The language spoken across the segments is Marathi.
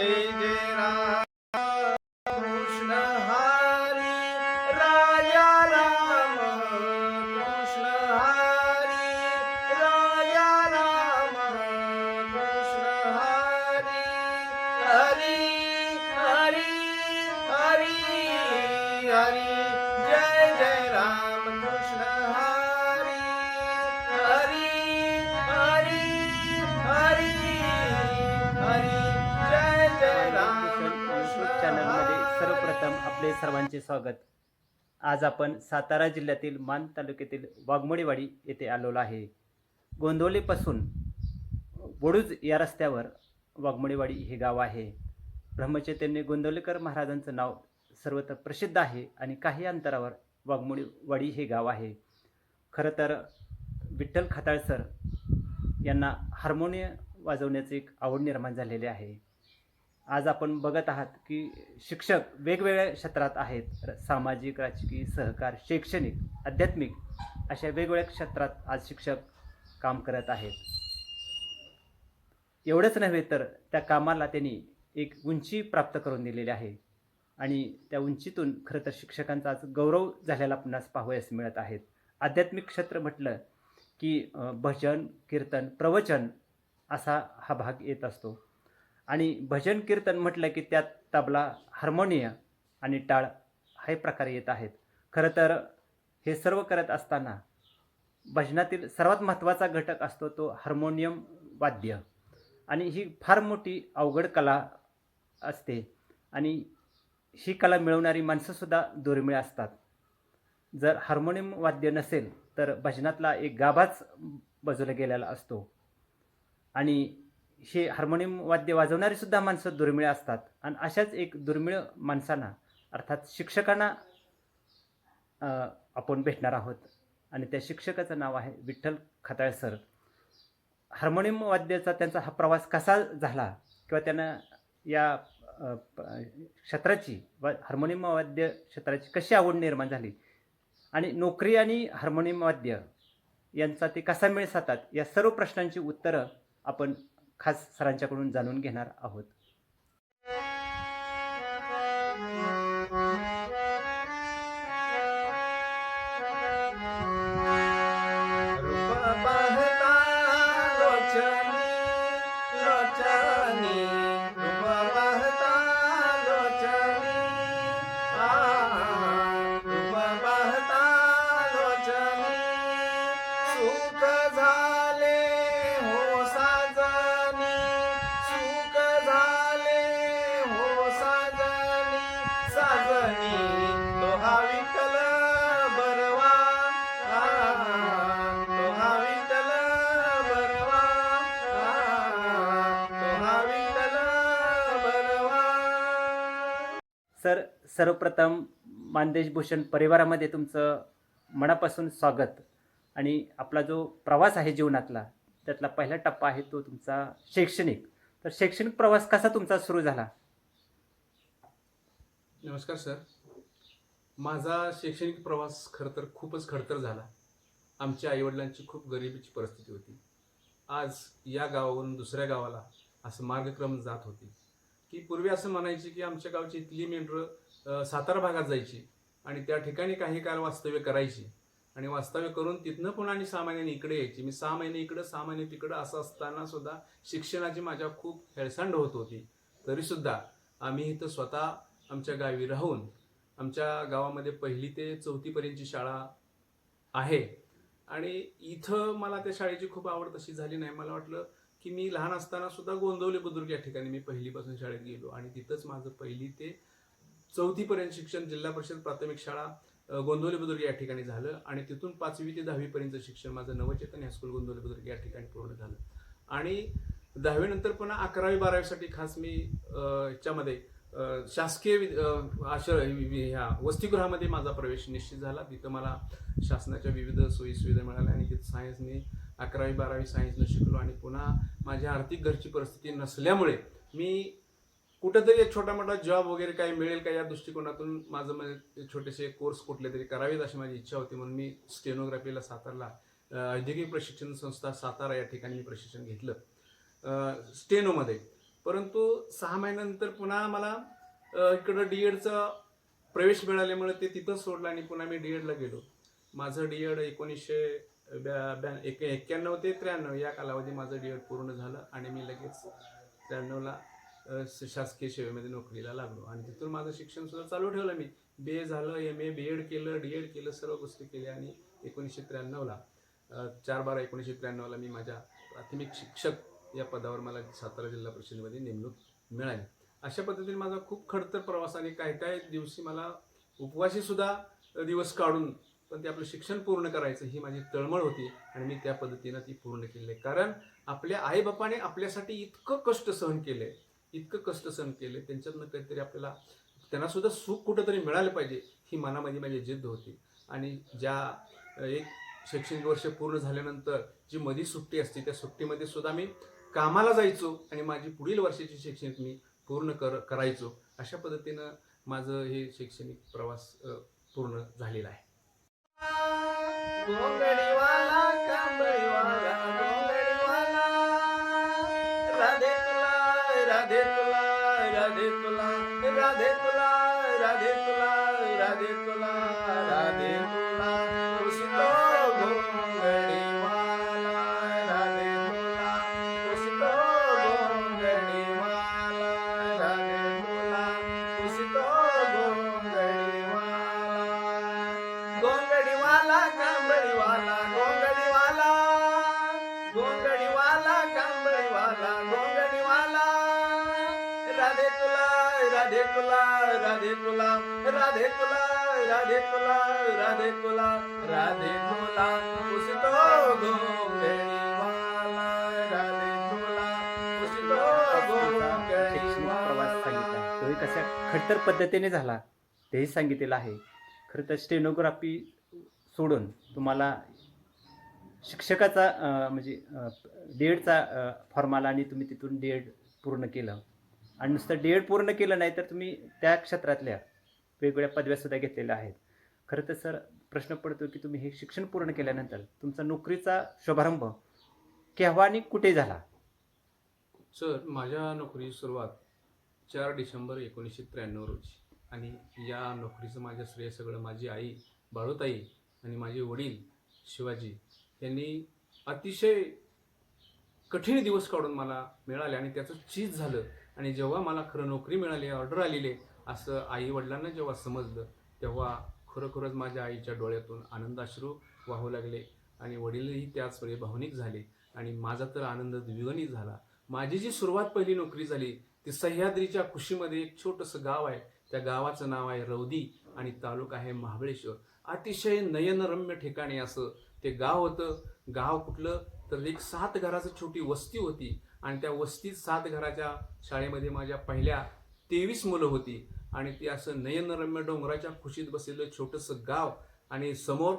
সেই যে आपले सर्वांचे स्वागत. आज आपण सातारा जिल्ह्यातील मान तालुक्यातील वाघमोडीवाडी येथे आलेलो आहे. गोंदवलीपासून बोडूज या रस्त्यावर वाघमोडीवाडी हे गाव आहे. ब्रह्मचैतन्य गोंदवलेकर महाराजांचं नाव सर्वत्र प्रसिद्ध आहे आणि काही अंतरावर वाघमोडीवाडी हे गाव आहे. खरं तर विठ्ठल खताळ सर यांना हार्मोनियम वाजवण्याची एक आवड निर्माण झालेली आहे. आज आपण बघत आहात की शिक्षक वेगवेगळ्या क्षेत्रात आहेत. सामाजिक राजकीय सहकार शैक्षणिक आध्यात्मिक अशा वेगवेगळ्या क्षेत्रात आज शिक्षक काम करत आहेत. एवढंच नव्हे तर त्या कामाला त्यांनी एक उंची प्राप्त करून दिलेली आहे. आणि त्या उंचीतून खरं तर शिक्षकांचा आज गौरव झालेला आपणास पाहावयास मिळत आहेत. आध्यात्मिक क्षेत्र म्हटलं की भजन कीर्तन प्रवचन असा हा भाग येत असतो. आणि भजन कीर्तन म्हटलं की त्यात तबला हार्मोनियम आणि टाळ हे प्रकार येत आहेत. खरं तर हे सर्व करत असताना भजनातील सर्वात महत्त्वाचा घटक असतो तो हार्मोनियम वाद्य. आणि ही फार मोठी अवघड कला असते आणि ही कला मिळवणारी माणसंसुद्धा दुर्मिळ असतात. जर हार्मोनियम वाद्य नसेल तर भजनातला एक गाभाच बाजूला गेलेला असतो. आणि हे हार्मोनियम वाद्य वाजवणारी सुद्धा माणसं दुर्मिळ असतात. आणि अशाच एक दुर्मिळ माणसांना अर्थात शिक्षकांना आपण भेटणार आहोत. आणि त्या शिक्षकाचं नाव आहे विठ्ठल खताळ सर. हार्मोनियम वाद्याचा त्यांचा हा प्रवास कसा झाला? किंवा त्यांना या प- क्षेत्राची व हार्मोनियम वाद्य क्षेत्राची कशी आवड निर्माण झाली? आणि नोकरी आणि हार्मोनियम वाद्य यांचा ते कसा मेळ साधतात? या सर्व प्रश्नांची उत्तरं आपण खास सरांच्याकडून जाणून घेणार आहोत. सर्वप्रथम मानदेश भूषण परिवारामध्ये तुमचं मनापासून स्वागत. आणि आपला जो प्रवास आहे जीवनातला त्यातला पहिला टप्पा आहे तो तुमचा शैक्षणिक. तर शैक्षणिक प्रवास कसा तुमचा सुरू झाला? नमस्कार सर. माझा शैक्षणिक प्रवास खरं तर खूपच खडतर झाला. आमच्या आईवडिलांची खूप गरिबीची परिस्थिती होती. आज या गावावरून दुसऱ्या गावाला असं मार्गक्रम जात होती. की पूर्वी असं म्हणायचे की आमच्या गावची इथली मेंढरं सातारा भागात जायची. आणि त्या ठिकाणी काही काळ वास्तव्य करायची. आणि वास्तव्य करून तिथनं पुन्हा आणि सहा महिन्यांनी इकडे यायची. मी सहा महिने इकडं सहा महिने तिकडं असं असताना सुद्धा शिक्षणाची माझ्या खूप हेळसांड होत होती. तरीसुद्धा आम्ही इथं स्वतः आमच्या गावी राहून आमच्या गावामध्ये पहिली ते चौथीपर्यंतची शाळा आहे. आणि इथं मला त्या शाळेची खूप आवड तशी झाली नाही. मला वाटलं की मी लहान असताना सुद्धा गोंदवले बुद्रुक या ठिकाणी मी पहिलीपासून शाळेत गेलो. आणि तिथंच माझं पहिली ते चौथीपर्यंत शिक्षण जिल्हा परिषद प्राथमिक शाळा गोंदवली बुद्रुक या ठिकाणी झालं आणि तिथून पाचवी ते दहावीपर्यंत शिक्षण माझं नवचेतन हायस्कूल गोंदवली बुद्रुक या ठिकाणी पूर्ण झालं. आणि दहावीनंतर पुन्हा अकरावी बारावीसाठी खास मी याच्यामध्ये शासकीय वि- आश्रय ह्या वसतिगृहामध्ये माझा प्रवेश निश्चित झाला. तिथं मला शासनाच्या विविध सोयी सुविधा मिळाल्या आणि तिथं सायन्स मी अकरावी बारावी सायन्सनं शिकलो आणि पुन्हा माझ्या आर्थिक घरची परिस्थिती नसल्यामुळे मी कुठंतरी एक छोटा मोठा जॉब वगैरे काही मिळेल का या दृष्टिकोनातून? माझं म्हणजे छोटेसे कोर्स कुठले तरी करावेत अशी माझी इच्छा होती. म्हणून मी स्टेनोग्राफीला सातारला औद्योगिक प्रशिक्षण संस्था सातारा या ठिकाणी मी प्रशिक्षण घेतलं. स्टेनोमध्ये परंतु सहा महिन्यानंतर पुन्हा मला इकडं डी एडचा प्रवेश मिळाल्यामुळे ते तिथंच सोडलं आणि पुन्हा मी डी एडला गेलो. माझं डी एड एकोणीसशे ब्या ब्या एक एक्क्याण्णव ते त्र्याण्णव या कालावधी माझं डी एड पूर्ण झालं आणि मी लगेच त्र्याण्णवला शासकीय सेवेमध्ये नोकरीला लागलो. आणि तिथून माझं शिक्षण सुद्धा चालू ठेवलं मी. बी ए झालं एम ए बी एड केलं डी एड केलं सर्व गोष्टी केल्या आणि एकोणीसशे त्र्याण्णवला चार बारा एकोणीसशे त्र्याण्णवला मी माझ्या प्राथमिक शिक्षक या पदावर मला सातारा जिल्हा परिषदेमध्ये नेमणूक मिळाली. अशा पद्धतीने माझा खूप खडतर प्रवास आणि काही काही दिवशी मला उपवासी सुद्धा दिवस काढून पण ते आपलं शिक्षण पूर्ण करायचं ही माझी तळमळ होती आणि मी त्या पद्धतीनं ती पूर्ण केली कारण आपल्या आईबापाने आपल्यासाठी इतकं कष्ट सहन केले. इतकं कष्ट सहन केले त्यांच्यातनं काहीतरी आपल्याला त्यांना सुद्धा सुख कुठंतरी मिळालं पाहिजे ही मनामध्ये माझी जिद्द होती. आणि ज्या एक शैक्षणिक वर्ष पूर्ण झाल्यानंतर जी मधी सुट्टी असते त्या सुट्टीमध्ये सुद्धा मी कामाला जायचो आणि माझी पुढील वर्षाची शैक्षणिक मी पूर्ण कर करायचो. अशा पद्धतीनं माझं हे शैक्षणिक प्रवास पूर्ण झालेला आहे. राधे तुला राधे तुला राधे तुला राधे तुला राधे तुला राधे तुला राधे तुला राधे तुला राधे तुला राधे तुला कुसितो गोंगडीवाला राधे तुला कुसितो शैक्षणिक प्रवास सांगितला. गोंगडीवाला तोही कशा खडतर पद्धतीने झाला तेही सांगितलेलं आहे. खरं तर स्टेनोग्राफी सोडून तुम्हाला शिक्षकाचा म्हणजे डी एडचा फॉर्म आला आणि तुम्ही तिथून डी एड पूर्ण केलं. आणि नुसतं डी एड पूर्ण केलं नाही तर तुम्ही त्या क्षेत्रातल्या वेगवेगळ्या पदव्यासुद्धा घेतलेल्या आहेत. खरं तर सर प्रश्न पडतो की तुम्ही हे शिक्षण पूर्ण केल्यानंतर तुमचा नोकरीचा शुभारंभ केव्हा आणि कुठे झाला? सर माझ्या नोकरीची सुरुवात चार डिसेंबर एकोणीसशे त्र्याण्णव रोजी. आणि या नोकरीचं माझं श्रेय सगळं माझी आई बाळूताई आणि माझे वडील शिवाजी यांनी अतिशय कठीण दिवस काढून मला मिळाले आणि त्याचं चीज झालं. आणि जेव्हा मला खरं नोकरी मिळाली ऑर्डर आलेली असं आई वडिलांना जेव्हा समजलं तेव्हा खरोखरच माझ्या आईच्या डोळ्यातून आनंदाश्रू वाहू लागले आणि वडीलही त्याच भावनिक झाले आणि माझा तर आनंद द्विगणित झाला. माझी जी सुरुवात पहिली नोकरी झाली ती सह्याद्रीच्या खुशीमध्ये एक छोटंसं गाव आहे. त्या गावाचं नाव आहे रौदी आणि तालुका आहे महाबळेश्वर. अतिशय नयनरम्य ठिकाणी असं ते गाव होतं. गाव कुठलं? तर एक सात घराचं छोटी वस्ती होती आणि त्या वस्तीत सात घराच्या शाळेमध्ये माझ्या पहिल्या तेवीस मुलं होती. आणि ती असं नयनरम्य डोंगराच्या खुशीत बसलेलं छोटंसं गाव आणि समोर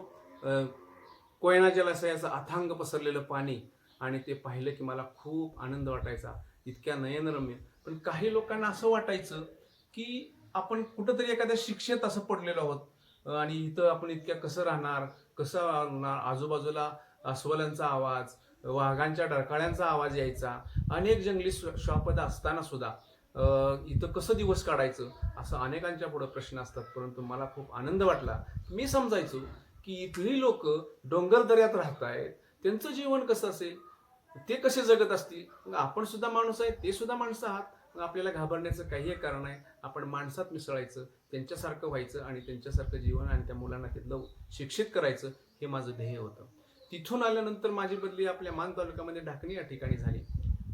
कोयना जलाशयाचं अथांग पसरलेलं पाणी. आणि ते पाहिलं की मला खूप आनंद वाटायचा. इतक्या नयनरम्य. पण काही लोकांना असं वाटायचं की आपण कुठंतरी एखाद्या शिक्षेत असं पडलेलो आहोत. आणि इथं आपण इतक्या कसं राहणार? कसं राहणार? आजूबाजूला अस्वलांचा आवाज वाघांच्या डरकाळ्यांचा आवाज यायचा. अनेक जंगली श्व- श्वापद असताना सुद्धा इथं कसं दिवस काढायचं असं अनेकांच्या पुढं प्रश्न असतात परंतु मला खूप आनंद वाटला. मी समजायचो की इथली लोक डोंगर दऱ्यात राहत आहेत त्यांचं जीवन कसं असेल ते कसे जगत असतील? आपण सुद्धा माणूस आहे ते सुद्धा माणसं आहात. आपल्याला घाबरण्याचं काही एक कारण आहे. आपण माणसात मिसळायचं त्यांच्यासारखं व्हायचं आणि त्यांच्यासारखं जीवन आणि त्या मुलांना तिथलं शिक्षित करायचं हे माझं ध्येय होतं. तिथून आल्यानंतर माझी बदली आपल्या मान तालुक्यामध्ये ढाकणी या ठिकाणी झाली.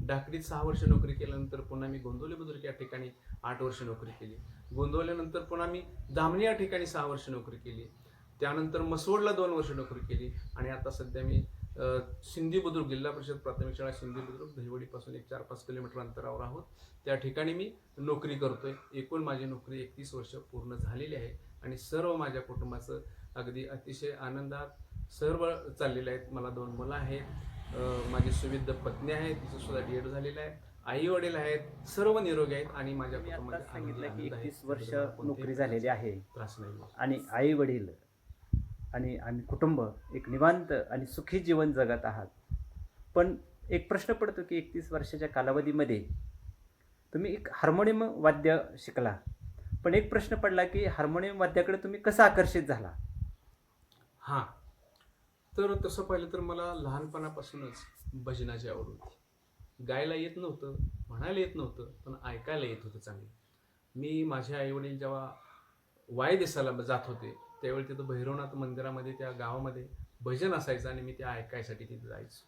डाकरीत सहा वर्ष नोकरी केल्यानंतर पुन्हा मी गोंदवले बुद्रुक या ठिकाणी आठ वर्ष नोकरी केली. गोंदवल्यानंतर पुन्हा मी दामणी या ठिकाणी सहा वर्ष नोकरी केली. त्यानंतर मसवडला दोन वर्ष नोकरी केली आणि आता सध्या मी सिंधी बुद्रुक जिल्हा परिषद प्राथमिक शाळा सिंधी बुद्रुक दहिवडीपासून एक चार पाच किलोमीटर अंतरावर आहोत. त्या ठिकाणी मी नोकरी करतोय. एकूण माझी नोकरी एकतीस वर्ष पूर्ण झालेली आहे आणि सर्व माझ्या कुटुंबाचं अगदी अतिशय आनंदात सर्व चाललेलं आहेत. मला दोन मुलं आहेत. माझी सुविध पत्नी आहे तिचं सुद्धा डी एड झालेलं आहे. आई वडील आहेत सर्व निरोगी आहेत आणि माझ्या कुटुंबात सांगितलं की. एकतीस वर्ष नोकरी झालेली आहे. त्रास नाही आणि आई वडील आणि आम्ही कुटुंब एक निवांत आणि सुखी जीवन जगत आहात. पण एक प्रश्न पडतो की एकतीस वर्षाच्या कालावधीमध्ये तुम्ही एक हार्मोनियम वाद्य शिकला. पण एक प्रश्न पडला की हार्मोनियम वाद्याकडे तुम्ही कसं आकर्षित झाला? हां. तर तसं पाहिलं तर मला लहानपणापासूनच भजनाची आवड होती. गायला येत नव्हतं म्हणायला येत नव्हतं पण ऐकायला येत होतं चांगलं. मी माझे आईवडील जेव्हा वायदेसाला जात होते त्यावेळी तिथं भैरवनाथ मंदिरामध्ये त्या गावामध्ये भजन असायचं आणि मी ते ऐकायसाठी तिथे जायचो.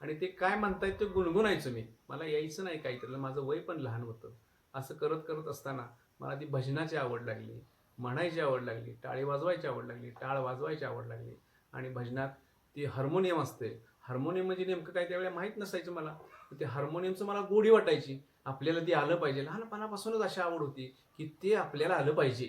आणि ते काय म्हणतायत ते गुणगुणायचं मी. मला यायचं नाही काहीतरी माझं वय पण लहान होतं. असं करत करत असताना मला ती भजनाची आवड लागली म्हणायची आवड लागली टाळी वाजवायची आवड लागली टाळ वाजवायची आवड लागली. आणि भजनात ती हार्मोनियम असते. हार्मोनियम म्हणजे नेमकं काय त्यावेळेला माहीत नसायचं मला. ते हार्मोनियमचं मला गोडी वाटायची. आपल्याला ती आलं पाहिजे. लहानपणापासूनच अशी आवड होती की ते आपल्याला आलं पाहिजे.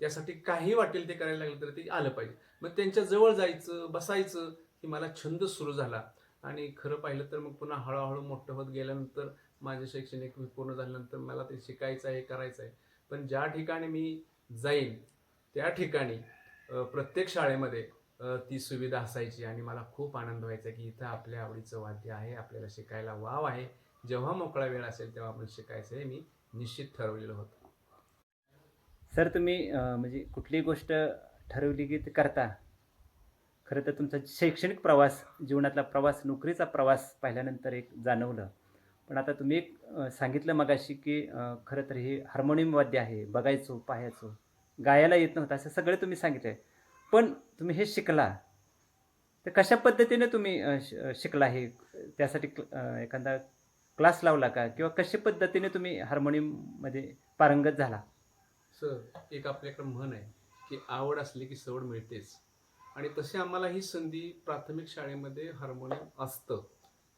त्यासाठी काही वाटेल ते करायला लागलं तर ते आलं पाहिजे. मग त्यांच्या जवळ जायचं बसायचं की मला छंद सुरू झाला. आणि खरं पाहिलं तर मग पुन्हा हळूहळू मोठं होत गेल्यानंतर माझे शैक्षणिक पूर्ण झाल्यानंतर मला ते शिकायचं आहे करायचं आहे. पण ज्या ठिकाणी मी जाईन त्या ठिकाणी प्रत्येक शाळेमध्ये ती सुविधा असायची आणि मला खूप आनंद व्हायचा की इथं आपल्या आवडीचं वाद्य आहे आपल्याला शिकायला वाव आहे. जेव्हा मोकळा वेळ असेल तेव्हा आपण शिकायचं हे मी निश्चित ठरवलेलं होतं. सर तुम्ही म्हणजे कुठलीही गोष्ट ठरवली की ते करता. खरं तर तुमचा शैक्षणिक प्रवास जीवनातला प्रवास नोकरीचा प्रवास पाहिल्यानंतर एक जाणवलं. पण आता तुम्ही एक सांगितलं मगाशी की खरं तर हे हार्मोनियम वाद्य आहे बघायचो पाहायचो. गायला येत नव्हतं असं सगळं तुम्ही सांगितलं पण तुम्ही हे शिकला. तर कशा पद्धतीने तुम्ही श- शिकला हे? त्यासाठी क्ल- एखादा क्लास लावला का? किंवा कशा पद्धतीने तुम्ही हार्मोनियममध्ये पारंगत झाला? सर एक आपल्याकडे म्हण आहे की आवड असली की सवड मिळतेच. आणि तशी आम्हाला ही संधी प्राथमिक शाळेमध्ये हार्मोनियम असतं.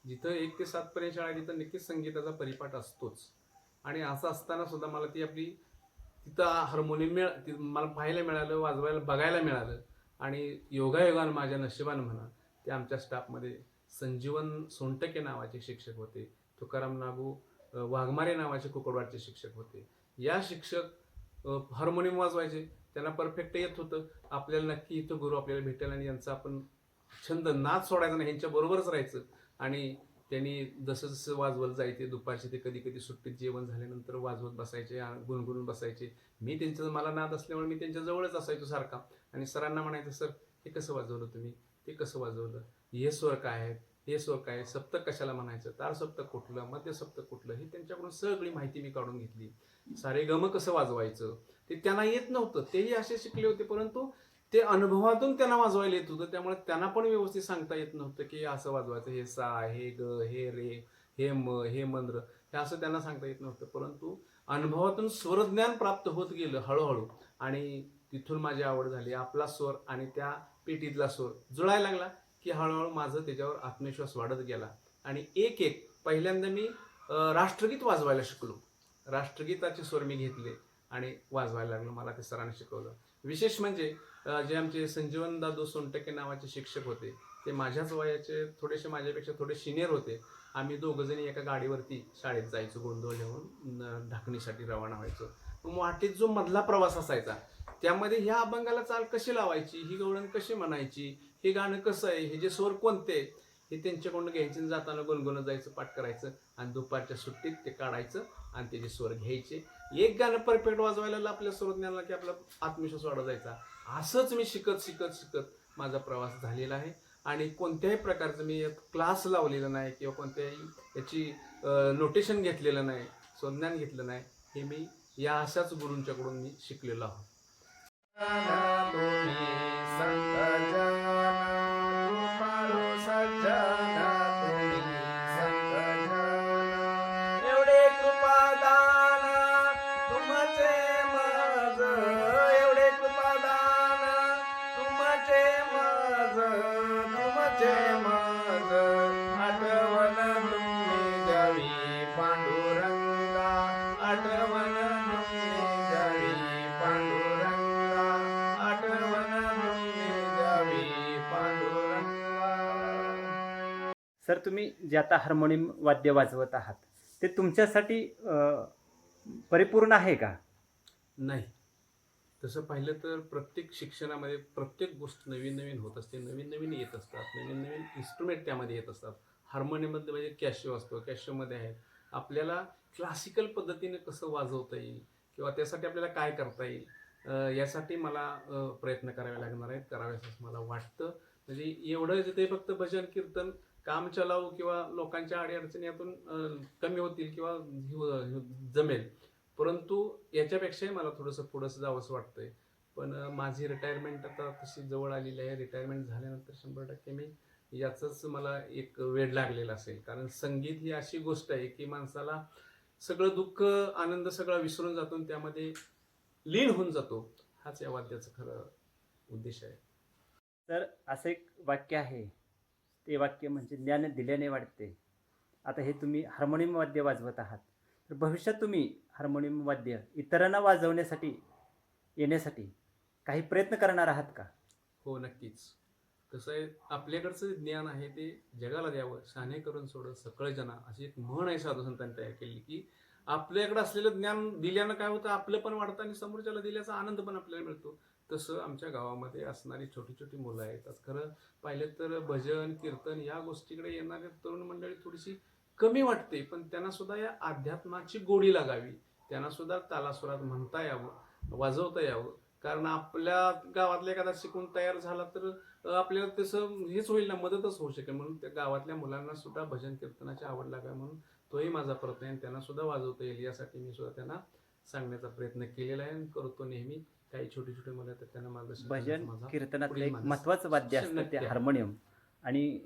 जिथं एक ते सातपर्यंत शाळा आहे तिथं नक्कीच संगीताचा परिपाठ असतोच. आणि असं असताना सुद्धा मला ती आपली तिथं हार्मोनियम मिळ तिथं मला पाहायला मिळालं वाजवायला बघायला मिळालं. आणि योगायोगानं माझ्या नशिबानं म्हणा ते आमच्या स्टाफमध्ये संजीवन सोंटके नावाचे शिक्षक होते तुकाराम नागू वाघमारे नावाचे कुकडवाडचे शिक्षक होते. या शिक्षक हार्मोनियम वाजवायचे. त्यांना परफेक्ट येत होतं. आपल्याला नक्की इथं गुरु आपल्याला भेटेल आणि यांचा आपण छंद नाच सोडायचा नाही यांच्या बरोबरच राहायचं. आणि त्यांनी जसं जसं वाजवत जायचे दुपारचे ते कधी कधी सुट्टीत जेवण झाल्यानंतर वाजवत बसायचे गुणगुणून बसायचे. मी त्यांच्या मला नाद असल्यामुळे मी त्यांच्या जवळच असायचो सारखा. आणि सरांना म्हणायचं सर हे कसं वाजवलं तुम्ही? ते कसं वाजवलं? हे स्वर काय आहेत? हे स्वर काय सप्तक कशाला म्हणायचं? तार सप्तक कुठलं? मध्य सप्तक कुठलं? हे त्यांच्याकडून सगळी माहिती मी काढून घेतली. सारे गम कसं वाजवायचं? ते त्यांना येत नव्हतं. तेही असे शिकले होते परंतु ते अनुभवातून त्यांना वाजवायला येत होतं. त्यामुळे त्यांना पण व्यवस्थित सांगता येत नव्हतं की असं वाजवायचं हे सा हे ग हे रे हे म हे मंद्र हे असं त्यांना सांगता येत नव्हतं. परंतु अनुभवातून स्वरज्ञान प्राप्त होत गेलं हळूहळू. आणि तिथून माझी आवड झाली. आपला स्वर आणि त्या पेटीतला स्वर जुळायला लागला की हळूहळू माझं त्याच्यावर आत्मविश्वास वाढत गेला. आणि एक एक पहिल्यांदा मी राष्ट्रगीत वाजवायला शिकलो. राष्ट्रगीताचे स्वर मी घेतले आणि वाजवायला लागलो. मला ते सरांनी शिकवलं. विशेष म्हणजे जे आमचे संजीवन दादू सोनटके नावाचे शिक्षक होते ते माझ्याच वयाचे थोडेसे माझ्यापेक्षा थोडे सिनियर होते. आम्ही दोघंजणी एका गाडीवरती शाळेत जायचो गोंधळ घेऊन ढाकणीसाठी रवाना व्हायचो. मग वाटेत जो मधला प्रवास असायचा त्यामध्ये ह्या अभंगाला चाल कशी लावायची ही गवळण कशी म्हणायची हे गाणं कसं आहे हे जे स्वर कोणते हे त्यांच्याकडून घ्यायचे आणि जाताना गुणगुणत जायचं पाठ करायचं आणि दुपारच्या सुट्टीत ते काढायचं आणि त्याचे स्वर घ्यायचे. एक गाणं परफेक्ट वाजवायला आपल्या स्वरज्ञानाला की आपला आत्मविश्वास वाढत जायचा. असंच मी शिकत शिकत शिकत माझा प्रवास झालेला आहे. आणि कोणत्याही प्रकारचं मी क्लास लावलेला नाही किंवा कोणत्याही याची नोटेशन घेतलेलं नाही संज्ञान घेतलं नाही हे मी या अशाच गुरूंच्याकडून मी शिकलेलो आहोत जे आता हार्मोनियम वाद्य वाजवत आहात ते तुमच्यासाठी परिपूर्ण आहे का? नाही. तसं पाहिलं तर प्रत्येक शिक्षणामध्ये प्रत्येक गोष्ट नवीन नवीन होत असते नवीन नवीन येत असतात नवीन नवीन इन्स्ट्रुमेंट त्यामध्ये येत असतात. हार्मोनियममध्ये म्हणजे कॅशिओ असतो कॅशिओमध्ये आहे. आपल्याला क्लासिकल पद्धतीने कसं वाजवता येईल किंवा त्यासाठी आपल्याला काय करता येईल यासाठी मला प्रयत्न करावे लागणार आहेत करावे असं मला वाटतं. म्हणजे एवढं जिथे ते फक्त भजन कीर्तन काम चलावू किंवा लोकांच्या अडीअडचणी यातून कमी होतील किंवा जमेल. परंतु याच्यापेक्षाही मला थोडंसं पुढंसं जावंसं वाटतंय. पण माझी रिटायरमेंट आता तशी जवळ आलेली आहे. रिटायरमेंट झाल्यानंतर शंभर टक्के मी याचंच मला एक वेळ लागलेला असेल. कारण संगीत ही अशी गोष्ट आहे की माणसाला सगळं दुःख आनंद सगळा विसरून जातो आणि त्यामध्ये लीन होऊन जातो. हाच या वाद्याचा खरं उद्देश आहे. तर असं एक वाक्य आहे. ते वाक्य म्हणजे ज्ञान दिल्याने वाढते आता हे तुम्ही हार्मोनियम वाद्य वाजवत आहात. तर भविष्यात तुम्ही हार्मोनियम वाद्य इतरांना वाजवण्यासाठी येण्यासाठी काही प्रयत्न करणार आहात का? हो नक्कीच. कसं आहे आपल्याकडचं ज्ञान आहे ते जगाला द्यावं शहाणे करून सोडं सकळ जना अशी एक म्हण आहे साधू संतांनी तयार केली की आपल्याकडे असलेलं ज्ञान दिल्यानं काय होतं आपलं पण वाढतं आणि समोरच्याला दिल्याचा आनंद पण आपल्याला मिळतो. तसं आमच्या गावामध्ये असणारी छोटी छोटी मुलं आहेत. आज खरं पाहिलं तर भजन कीर्तन या गोष्टीकडे येणाऱ्या तरुण मंडळी थोडीशी कमी वाटते पण त्यांना सुद्धा या अध्यात्माची गोडी लागावी. त्यांना सुद्धा तालासुरात म्हणता यावं वाजवता यावं. कारण आपल्या गावातल्या एखादा शिकून तयार झाला तर आपल्याला तसं हेच होईल ना मदतच होऊ शकेल. म्हणून त्या गावातल्या मुलांना सुद्धा भजन कीर्तनाची आवड लागावी म्हणून तोही माझा प्रयत्न आहे आणि त्यांना सुद्धा वाजवता येईल यासाठी मी सुद्धा त्यांना सांगण्याचा प्रयत्न केलेला आहे आणि करतो नेहमी. काही छोटे छोटे मुलं त्यांना मार्गदर्शन भजन कीर्तनातलं एक. महत्त्वाचं वाद्य असतं ते. हार्मोनियम. आणि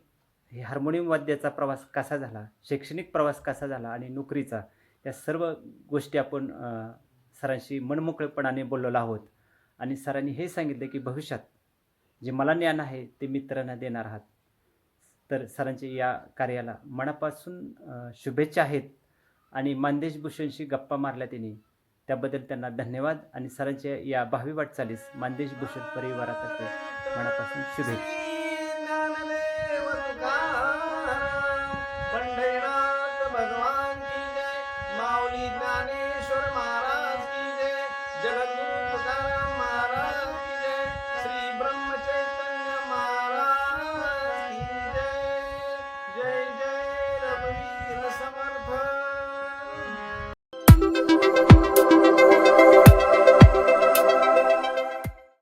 हे हार्मोनियम वाद्याचा प्रवास कसा झाला शैक्षणिक प्रवास कसा झाला आणि नोकरीचा या सर्व गोष्टी आपण सरांशी मनमोकळेपणाने बोललेलो आहोत. आणि सरांनी हे सांगितलं की भविष्यात जे मला ज्ञान आहे ते मित्रांना देणार आहात. तर सरांच्या या कार्याला मनापासून शुभेच्छा आहेत. आणि मानदेश भूषणशी गप्पा मारल्या त्यांनी त्याबद्दल त्यांना धन्यवाद. आणि सरांच्या या भावी वाटचालीस मानदेश भूषण परिवारातर्फे मनापासून शुभेच्छा.